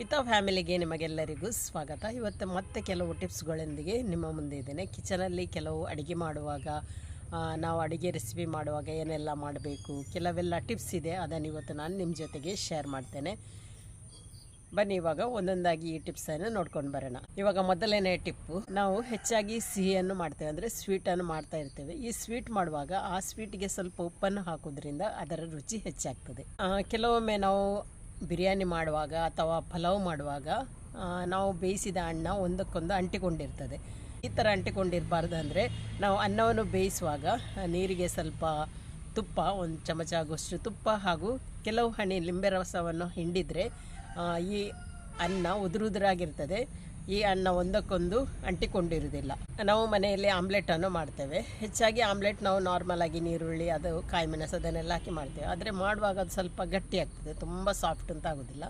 ವಿತಾ ಫ್ಯಾಮಿಲಿಗೆ ನಿಮಗೆಲ್ಲರಿಗೂ ಸ್ವಾಗತ. ಇವತ್ತು ಮತ್ತೆ ಕೆಲವು ಟಿಪ್ಸ್ಗಳೊಂದಿಗೆ ನಿಮ್ಮ ಮುಂದೆ ಇದ್ದೇನೆ. ಕಿಚನಲ್ಲಿ ಕೆಲವು ಅಡುಗೆ ಮಾಡುವಾಗ ನಾವು ಅಡುಗೆ ರೆಸಿಪಿ ಮಾಡುವಾಗ ಏನೆಲ್ಲ ಮಾಡಬೇಕು, ಕೆಲವೆಲ್ಲ ಟಿಪ್ಸ್ ಇದೆ, ಅದನ್ನು ಇವತ್ತು ನಾನು ನಿಮ್ಮ ಜೊತೆಗೆ ಶೇರ್ ಮಾಡ್ತೇನೆ. ಬನ್ನಿ, ಇವಾಗ ಒಂದೊಂದಾಗಿ ಈ ಟಿಪ್ಸನ್ನು ನೋಡ್ಕೊಂಡು ಬರೋಣ. ಇವಾಗ ಮೊದಲನೇ ಟಿಪ್ಪು, ನಾವು ಹೆಚ್ಚಾಗಿ ಸಿಹಿಯನ್ನು ಮಾಡ್ತೇವೆ, ಅಂದರೆ ಸ್ವೀಟನ್ನು ಮಾಡ್ತಾ ಇರ್ತೇವೆ. ಈ ಸ್ವೀಟ್ ಮಾಡುವಾಗ ಆ ಸ್ವೀಟ್ಗೆ ಸ್ವಲ್ಪ ಉಪ್ಪನ್ನು ಹಾಕೋದ್ರಿಂದ ಅದರ ರುಚಿ ಹೆಚ್ಚಾಗ್ತದೆ. ಕೆಲವೊಮ್ಮೆ ನಾವು ಬಿರಿಯಾನಿ ಮಾಡುವಾಗ ಅಥವಾ ಪಲಾವ್ ಮಾಡುವಾಗ ನಾವು ಬೇಯಿಸಿದ ಅನ್ನ ಒಂದಕ್ಕೊಂದು ಅಂಟಿಕೊಂಡಿರ್ತದೆ. ಈ ಥರ ಅಂಟಿಕೊಂಡಿರಬಾರ್ದು ಅಂದರೆ ನಾವು ಅನ್ನವನ್ನು ಬೇಯಿಸುವಾಗ ನೀರಿಗೆ ಸ್ವಲ್ಪ ತುಪ್ಪ, ಒಂದು ಚಮಚ ಆಗುವಷ್ಟು ತುಪ್ಪ ಹಾಗೂ ಕೆಲವು ಹಣಿ, ಲಿಂಬೆ ರಸವನ್ನು ಹಿಂಡಿದರೆ ಈ ಅನ್ನ ಉದುರುದುರಾಗಿರ್ತದೆ. ಈ ಅನ್ನ ಒಂದಕ್ಕೊಂದು ಅಂಟಿಕೊಂಡಿರುವುದಿಲ್ಲ. ನಾವು ಮನೆಯಲ್ಲಿ ಆಮ್ಲೆಟನ್ನು ಮಾಡ್ತೇವೆ. ಹೆಚ್ಚಾಗಿ ಆಮ್ಲೆಟ್ ನಾವು ನಾರ್ಮಲ್ ಆಗಿ ನೀರುಳ್ಳಿ, ಅದು ಕಾಯಿ ಮೆಣಸು ಅದನ್ನೆಲ್ಲ ಹಾಕಿ ಮಾಡ್ತೇವೆ. ಆದರೆ ಮಾಡುವಾಗ ಅದು ಸ್ವಲ್ಪ ಗಟ್ಟಿ ಆಗ್ತದೆ, ತುಂಬ ಸಾಫ್ಟ್ ಅಂತ ಆಗೋದಿಲ್ಲ.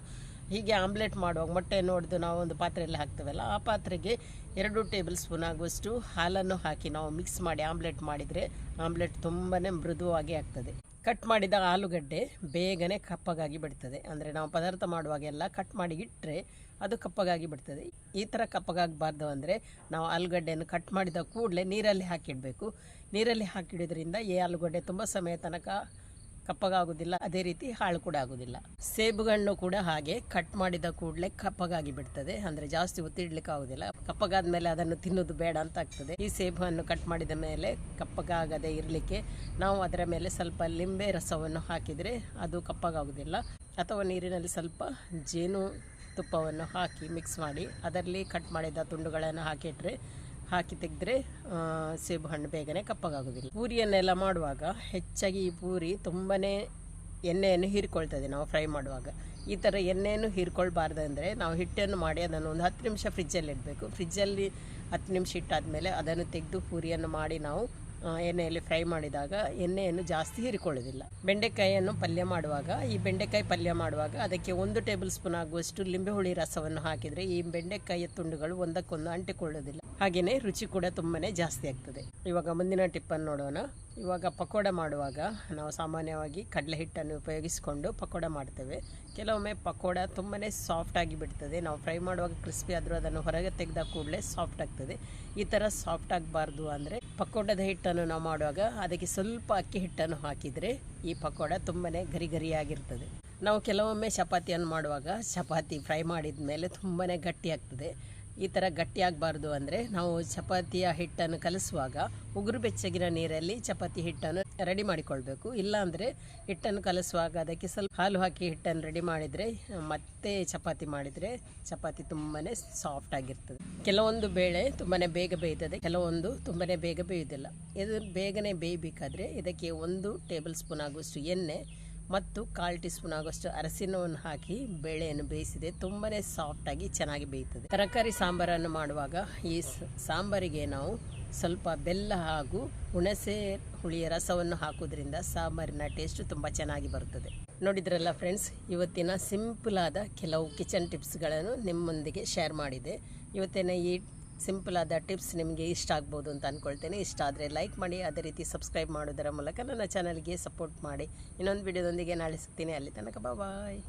ಹೀಗೆ ಆಮ್ಲೆಟ್ ಮಾಡುವಾಗ ಮೊಟ್ಟೆ ನೋಡಿದು ನಾವು ಒಂದು ಪಾತ್ರೆಯಲ್ಲಿ ಹಾಕ್ತೇವಲ್ಲ, ಆ ಪಾತ್ರೆಗೆ ಎರಡು ಟೇಬಲ್ ಸ್ಪೂನ್ ಆಗುವಷ್ಟು ಹಾಲನ್ನು ಹಾಕಿ ನಾವು ಮಿಕ್ಸ್ ಮಾಡಿ ಆಮ್ಲೆಟ್ ಮಾಡಿದರೆ ಆಮ್ಲೆಟ್ ತುಂಬಾ ಮೃದುವಾಗಿ ಆಗ್ತದೆ. ಕಟ್ ಮಾಡಿದ ಆಲೂಗಡ್ಡೆ ಬೇಗನೆ ಕಪ್ಪಗಾಗಿ ಬಿಡ್ತದೆ. ಅಂದರೆ ನಾವು ಪದಾರ್ಥ ಮಾಡುವಾಗೆಲ್ಲ ಕಟ್ ಮಾಡಿ ಇಟ್ಟರೆ ಅದು ಕಪ್ಪಗಾಗಿ ಬಿಡ್ತದೆ. ಈ ಥರ ಕಪ್ಪಗಾಗಬಾರ್ದು ಅಂದರೆ ನಾವು ಆಲೂಗಡ್ಡೆಯನ್ನು ಕಟ್ ಮಾಡಿದ ಕೂಡಲೇ ನೀರಲ್ಲಿ ಹಾಕಿಡಬೇಕು. ನೀರಲ್ಲಿ ಹಾಕಿಡೋದ್ರಿಂದ ಈ ಆಲೂಗಡ್ಡೆ ತುಂಬ ಸಮಯ ತನಕ ಕಪ್ಪಗಾಗೋದಿಲ್ಲ. ಅದೇ ರೀತಿ ಹಾಳು ಕೂಡ ಆಗುವುದಿಲ್ಲ ಸೇಬುಗಣ್ಣು ಕೂಡ ಹಾಗೆ ಕಟ್ ಮಾಡಿದ ಕೂಡಲೇ ಕಪ್ಪಗಾಗಿ ಬಿಡ್ತದೆ. ಅಂದ್ರೆ ಜಾಸ್ತಿ ಒತ್ತಿಡ್ಲಿಕ್ಕೆ ಆಗುದಿಲ್ಲ. ಕಪ್ಪಗಾದ ಮೇಲೆ ಅದನ್ನು ತಿನ್ನೋದು ಬೇಡ ಅಂತ ಆಗ್ತದೆ. ಈ ಸೇಬನ್ನು ಕಟ್ ಮಾಡಿದ ಮೇಲೆ ಕಪ್ಪಗಾಗದೆ ಇರಲಿಕ್ಕೆ ನಾವು ಅದರ ಮೇಲೆ ಸ್ವಲ್ಪ ಲಿಂಬೆ ರಸವನ್ನು ಹಾಕಿದರೆ ಅದು ಕಪ್ಪಗಾಗೋದಿಲ್ಲ. ಅಥವಾ ನೀರಿನಲ್ಲಿ ಸ್ವಲ್ಪ ಜೇನು ತುಪ್ಪವನ್ನು ಹಾಕಿ ಮಿಕ್ಸ್ ಮಾಡಿ ಅದರಲ್ಲಿ ಕಟ್ ಮಾಡಿದ ತುಂಡುಗಳನ್ನು ಹಾಕಿಟ್ರೆ ಹಾಕಿ ತೆಗೆದ್ರೆ ಸೇಬು ಹಣ್ಣು ಬೇಗನೆ ಕಪ್ಪಗಾಗೋದಿಲ್ಲ ಪೂರಿಯನ್ನೆಲ್ಲ ಮಾಡುವಾಗ ಹೆಚ್ಚಾಗಿ ಈ ಪೂರಿ ತುಂಬಾ ಎಣ್ಣೆಯನ್ನು ಹೀರಿಕೊಳ್ತದೆ ನಾವು ಫ್ರೈ ಮಾಡುವಾಗ. ಈ ಥರ ಎಣ್ಣೆಯನ್ನು ಹೀರ್ಕೊಳ್ಬಾರ್ದು ಅಂದರೆ ನಾವು ಹಿಟ್ಟನ್ನು ಮಾಡಿ ಅದನ್ನು ಒಂದು ಹತ್ತು ನಿಮಿಷ ಫ್ರಿಜ್ಜಲ್ಲಿ ಇಡಬೇಕು. ಫ್ರಿಜ್ಜಲ್ಲಿ ಹತ್ತು ನಿಮಿಷ ಇಟ್ಟಾದಮೇಲೆ ಅದನ್ನು ತೆಗೆದು ಪೂರಿಯನ್ನು ಮಾಡಿ ನಾವು ಎಣ್ಣೆಯಲ್ಲಿ ಫ್ರೈ ಮಾಡಿದಾಗ ಎಣ್ಣೆಯನ್ನು ಜಾಸ್ತಿ ಹೀರಿಕೊಳ್ಳೋದಿಲ್ಲ. ಬೆಂಡೆಕಾಯಿಯನ್ನು ಪಲ್ಯ ಮಾಡುವಾಗ, ಈ ಬೆಂಡೆಕಾಯಿ ಪಲ್ಯ ಮಾಡುವಾಗ ಅದಕ್ಕೆ ಒಂದು ಟೇಬಲ್ ಸ್ಪೂನ್ ಆಗುವಷ್ಟು ಲಿಂಬೆ ಹುಳಿ ರಸವನ್ನು ಹಾಕಿದರೆ ಈ ಬೆಂಡೆಕಾಯಿಯ ತುಂಡುಗಳು ಒಂದಕ್ಕೊಂದು ಅಂಟಿಕೊಳ್ಳೋದಿಲ್ಲ. ಹಾಗೆಯೇ ರುಚಿ ಕೂಡ ತುಂಬನೇ ಜಾಸ್ತಿ ಆಗ್ತದೆ. ಇವಾಗ ಮುಂದಿನ ಟಿಪ್ಪನ್ನು ನೋಡೋಣ. ಇವಾಗ ಪಕೋಡ ಮಾಡುವಾಗ ನಾವು ಸಾಮಾನ್ಯವಾಗಿ ಕಡಲೆ ಹಿಟ್ಟನ್ನು ಉಪಯೋಗಿಸಿಕೊಂಡು ಪಕೋಡ ಮಾಡ್ತೇವೆ. ಕೆಲವೊಮ್ಮೆ ಪಕೋಡ ತುಂಬನೇ ಸಾಫ್ಟ್ ಆಗಿ ಬಿಡ್ತದೆ. ನಾವು ಫ್ರೈ ಮಾಡುವಾಗ ಕ್ರಿಸ್ಪಿ ಆದರೂ ಅದನ್ನು ಹೊರಗೆ ತೆಗೆದ ಕೂಡಲೇ ಸಾಫ್ಟ್ ಆಗ್ತದೆ. ಈ ಥರ ಸಾಫ್ಟ್ ಆಗಬಾರ್ದು ಅಂದರೆ ಪಕೋಡದ ಹಿಟ್ಟನ್ನು ನಾವು ಮಾಡುವಾಗ ಅದಕ್ಕೆ ಸ್ವಲ್ಪ ಅಕ್ಕಿ ಹಿಟ್ಟನ್ನು ಹಾಕಿದರೆ ಈ ಪಕೋಡ ತುಂಬಾ ಗರಿ ಗರಿಯಾಗಿರ್ತದೆ ನಾವು ಕೆಲವೊಮ್ಮೆ ಚಪಾತಿಯನ್ನು ಮಾಡುವಾಗ ಚಪಾತಿ ಫ್ರೈ ಮಾಡಿದ ಮೇಲೆ ತುಂಬಾ ಗಟ್ಟಿ ಆಗ್ತದೆ ಈ ಥರ ಗಟ್ಟಿ ಆಗಬಾರ್ದು ಅಂದರೆ ನಾವು ಚಪಾತಿಯ ಹಿಟ್ಟನ್ನು ಕಲಿಸುವಾಗ ಉಗುರು ಬೆಚ್ಚಗಿನ ನೀರಲ್ಲಿ ಚಪಾತಿ ಹಿಟ್ಟನ್ನು ರೆಡಿ ಮಾಡಿಕೊಳ್ಬೇಕು. ಇಲ್ಲಾಂದರೆ ಹಿಟ್ಟನ್ನು ಕಲಿಸುವಾಗ ಅದಕ್ಕೆ ಸ್ವಲ್ಪ ಹಾಲು ಹಾಕಿ ಹಿಟ್ಟನ್ನು ರೆಡಿ ಮಾಡಿದರೆ, ಮತ್ತೆ ಚಪಾತಿ ಮಾಡಿದರೆ ಚಪಾತಿ ತುಂಬಾ ಸಾಫ್ಟ್ ಆಗಿರ್ತದೆ. ಕೆಲವೊಂದು ಬೇಳೆ ತುಂಬಾ ಬೇಗ ಬೇಯ್ತದೆ, ಕೆಲವೊಂದು ತುಂಬಾ ಬೇಗ ಬೇಯುವುದಿಲ್ಲ. ಇದು ಬೇಗನೆ ಬೇಯಬೇಕಾದ್ರೆ ಇದಕ್ಕೆ ಒಂದು ಟೇಬಲ್ ಸ್ಪೂನ್ ಆಗುವಷ್ಟು ಎಣ್ಣೆ ಮತ್ತು ಕಾಲು ಟೀ ಸ್ಪೂನ್ ಆಗುವಷ್ಟು ಅರಸಿನವನ್ನು ಹಾಕಿ ಬೇಳೆಯನ್ನು ಬೇಯಿಸಿದೆ ತುಂಬಾ ಸಾಫ್ಟಾಗಿ ಚೆನ್ನಾಗಿ ಬೇಯ್ತದೆ. ತರಕಾರಿ ಸಾಂಬಾರನ್ನು ಮಾಡುವಾಗ ಈ ಸಾಂಬಾರಿಗೆ ನಾವು ಸ್ವಲ್ಪ ಬೆಲ್ಲ ಹಾಗೂ ಹುಣಸೆ ಹುಳಿಯ ರಸವನ್ನು ಹಾಕೋದ್ರಿಂದ ಸಾಂಬಾರಿನ ಟೇಸ್ಟ್ ತುಂಬ ಚೆನ್ನಾಗಿ ಬರುತ್ತದೆ ನೋಡಿದ್ರಲ್ಲ ಫ್ರೆಂಡ್ಸ್ ಇವತ್ತಿನ ಸಿಂಪಲ್ ಆದ ಕೆಲವು ಕಿಚನ್ ಟಿಪ್ಸ್ಗಳನ್ನು ನಿಮ್ಮೊಂದಿಗೆ ಶೇರ್ ಮಾಡಿದೆ. ಇವತ್ತಿನ ಈ ಸಿಂಪಲ್ ಆದ ಟಿಪ್ಸ್ ನಿಮಗೆ ಇಷ್ಟ ಆಗ್ಬೋದು ಅಂತ ಅಂದ್ಕೊಳ್ತೇನೆ ಇಷ್ಟ ಆದರೆ ಲೈಕ್ ಮಾಡಿ, ಅದೇ ರೀತಿ ಸಬ್ಸ್ಕ್ರೈಬ್ ಮಾಡೋದರ ಮೂಲಕ ನನ್ನ ಚಾನಲ್ಗೆ ಸಪೋರ್ಟ್ ಮಾಡಿ. ಇನ್ನೊಂದು ವಿಡಿಯೋದೊಂದಿಗೆ ನಾಳೆ ಸಿಗ್ತೀನಿ. ಅಲ್ಲಿ ತನಕ ಬಾಯ್